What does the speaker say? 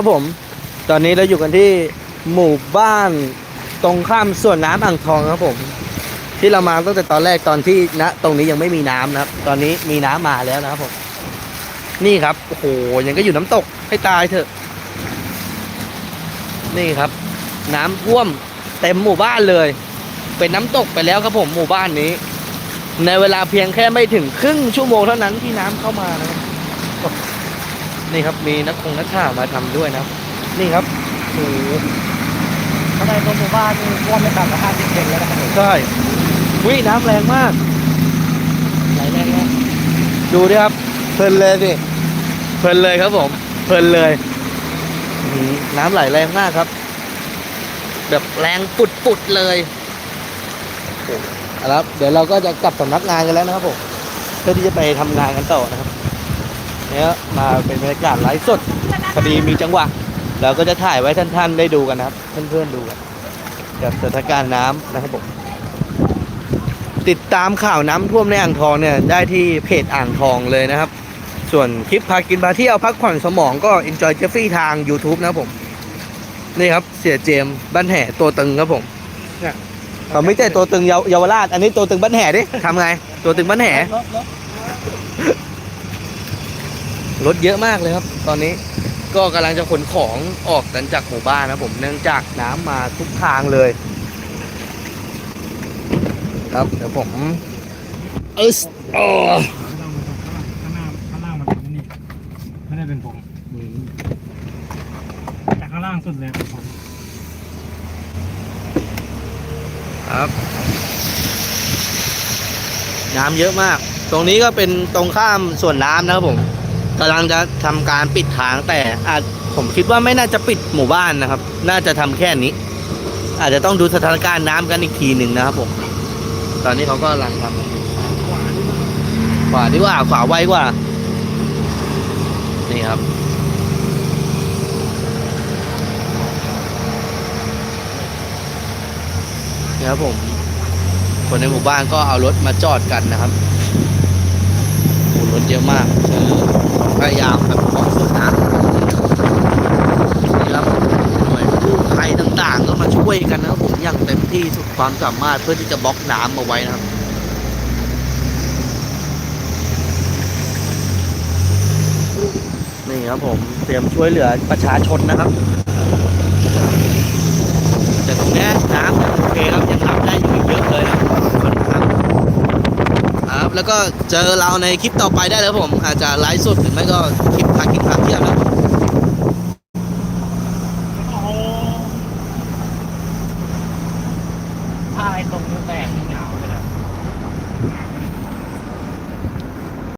ครับผมตอนนี้เราอยู่กันที่หมู่บ้านตรงข้ามส่วนน้ำอ่างทองครับผม ที่เรามาตั้งแต่ตอนแรกตอนที่ณตรงนี้ยังไม่มีน้ำนะครับ ตอนนี้มีน้ำมาแล้วนะครับผมนี่ครับโอ้โหยังก็อยู่น้ำตกให้ตายเถอะ นี่ครับ น้ำท่วมเต็มหมู่บ้านเลย เป็นน้ำตกไปแล้วครับผมหมู่บ้านนี้ ในเวลาเพียงแค่ไม่ถึงครึ่งชั่วโมงเท่านั้นที่น้ำเข้ามานะครับ นี่ครับมีนักคงนักข่าวมาทำด้วยนะครับ นี่ครับโอ้โหทำไมตัวหมู่บ้านนี่ท่วมไม่ต่ำกว่าห้าสิบเซนแล้วนะครับผมใช่วิน้ำแรงมากไหลแรงนะดูดิครับเพลินเลยสิเพลินเลยครับผมเพลินเลยอื้อหือน้ำไหลแรงมากครับ แบบแรงปุดปุดๆเลยโอ้โหเอาละครับเดี๋ยวเราก็จะกลับสำนักงานกันแล้วนะครับผมเพื่อที่จะไปทำงานกันต่อนะครับ เนี่ยมาเป็นบรรยากาศไลฟ์สดพอดีมีจังหวะ เราก็จะถ่ายไว้ท่านๆได้ดูกันนะครับ เพื่อนๆดูกันกับสถานการณ์น้ำนะครับผมติดตามข่าวน้ำท่วมในอ่างทองเนี่ยได้ที่เพจอ่างทองเลยนะครับ ส่วนคลิปพากินพาเที่ยวพักผ่อนสมองก็ Enjoy Jeffrey ทาง YouTube นะครับผมนี่ครับเสียเจมส์บ้านแห่ตัวตึงครับผมเนี่ยเขาไม่ใช่ตัวตึงเยาเยาวราช อันนี้ตัวตึงบ้านแห่ดิทำไง ตัวตึงบ้านแห่ รถรถรถเยอะมากเลยครับ ตอนนี้ก็กำลังจะขนของออกกันจากหมู่บ้านนะครับผมเนื่องจากน้ำมาทุกทางเลย ครับเดี๋ยวผมเออโอข้างหน้าข้างล่างมันเป็นนี่ไม่ได้เป็นผมแต่ข้างล่างสุดเลยเป็นผมครับน้ำเยอะมาก ตรงนี้ก็เป็นตรงข้ามส่วนน้ำนะครับผม กำลังจะทำการปิดทางแต่อาจผมคิดว่าไม่น่าจะปิดหมู่บ้านนะครับ น่าจะทำแค่นี้ อาจจะต้องดูสถานการณ์น้ำกันอีกทีหนึ่งนะครับผมตอนนี้เขาก็กำลังทำขวาดีกว่าขวาไวกว่า นี่ครับนี่ครับผม คนในหมู่บ้านก็เอารถมาจอดกันนะครับ รถเยอะมากคือพยายามแบบขอส่วนน้ำนี่ครับหน่วยกู้ภัยต่างๆ ก็มาช่วยกันนะครับผมอย่างเต็มที่สุดความสามารถเพื่อที่จะบล็อกน้ำเอาไว้นะครับนี่ครับผมเตรียมช่วยเหลือประชาชนนะครับ แต่ตรงเนี้ยน้ำยังโอเคครับยังรับได้อยู่อีกเยอะเลยครับคนครับครับ แล้วก็เจอเราในคลิปต่อไปได้แล้วผม อาจจะไลฟ์สดหรือไม่ก็คลิปพากินทาเที่ยวนะโอ้โหผ้าไรตรงนี้แตก